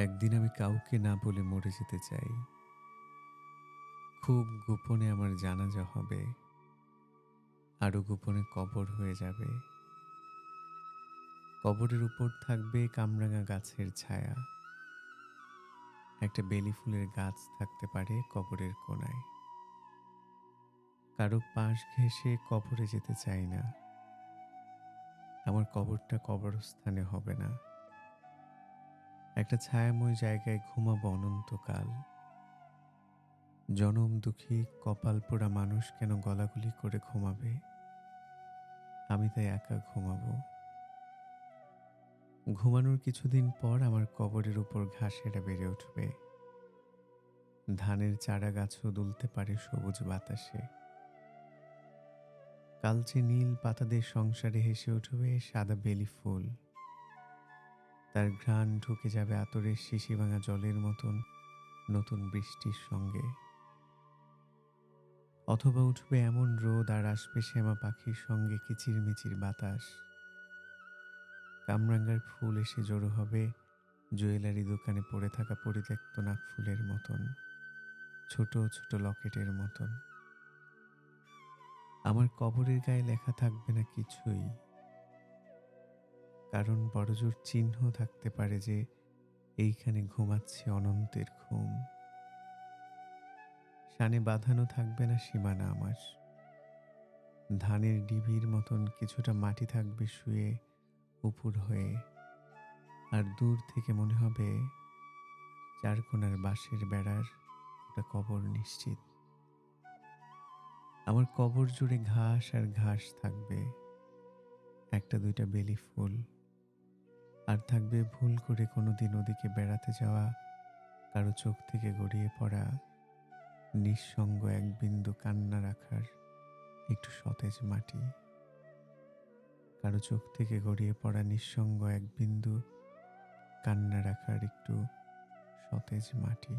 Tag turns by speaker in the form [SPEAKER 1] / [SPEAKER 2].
[SPEAKER 1] একদিন আমি কাউকে না বলে মরে যেতে চাই। খুব গোপনে আমার জানাজা হবে। আরও গোপনে কবর হয়ে যাবে। কবরের উপর থাকবে কামরাঙা গাছের ছায়া। একটা বেলি ফুলের গাছ থাকতে পারে কবরের কোনায়। কারও পাশ ঘেঁষে কবরে যেতে চাই না। আমার কবরটা কবরস্থানে হবে না। একটা ছায়াময় জায়গায় ঘুমাবো অনন্তকাল। জনম দুঃখী কপাল পোড়া মানুষ কেন গলাগুলি করে ঘুমাবে? আমি তাই একা ঘুমাবো। ঘুমানোর কিছুদিন পর আমার কবরের উপর ঘাসেরা বেড়ে উঠবে। ধানের চারা গাছও দুলতে পারে সবুজ বাতাসে। কালচে নীল পাতাদের সংসারে হেসে উঠবে সাদা বেলি ফুল। তার ঘ্রাণ ঢুকে যাবে আতরের শিশি ভাঙা জলের মতন নতুন বৃষ্টির সঙ্গে। অথবা উঠবে এমন রোদ আর আসবে শ্যামা পাখির সঙ্গে কিচিরমিচির বাতাস। কামরাঙ্গার ফুল এসে জড়ো হবে জুয়েলারি দোকানে পড়ে থাকা পরিত্যক্ত নাক ফুলের মতন, ছোট ছোট লকেটের মতন। আমার কবরের গায়ে লেখা থাকবে না কিছুই। কারণ বড়জোর চিহ্ন থাকতে পারে যে এইখানে ঘুমাচ্ছে অনন্তের ঘুম। শানে বাঁধানো থাকবে না সীমানা আমার। ধানের ডিবির মতন কিছুটা মাটি থাকবে শুয়ে উপুর হয়ে। আর দূর থেকে মনে হবে চারকোনার বাঁশের বেড়ার ওটা কবর নিশ্চিত। আমার কবর জুড়ে ঘাস আর ঘাস থাকবে। একটা দুইটা বেলি ফুল। আর থাকবে ভুল করে কোনো দিন ওদিকে বেড়াতে যাওয়া, কারও চোখ থেকে গড়িয়ে পড়া, নিঃসঙ্গ এক বিন্দু কান্না রাখার একটু সতেজ মাটি। কারও চোখ থেকে গড়িয়ে পড়া নিঃসঙ্গ এক বিন্দু কান্না রাখার একটু সতেজ মাটি।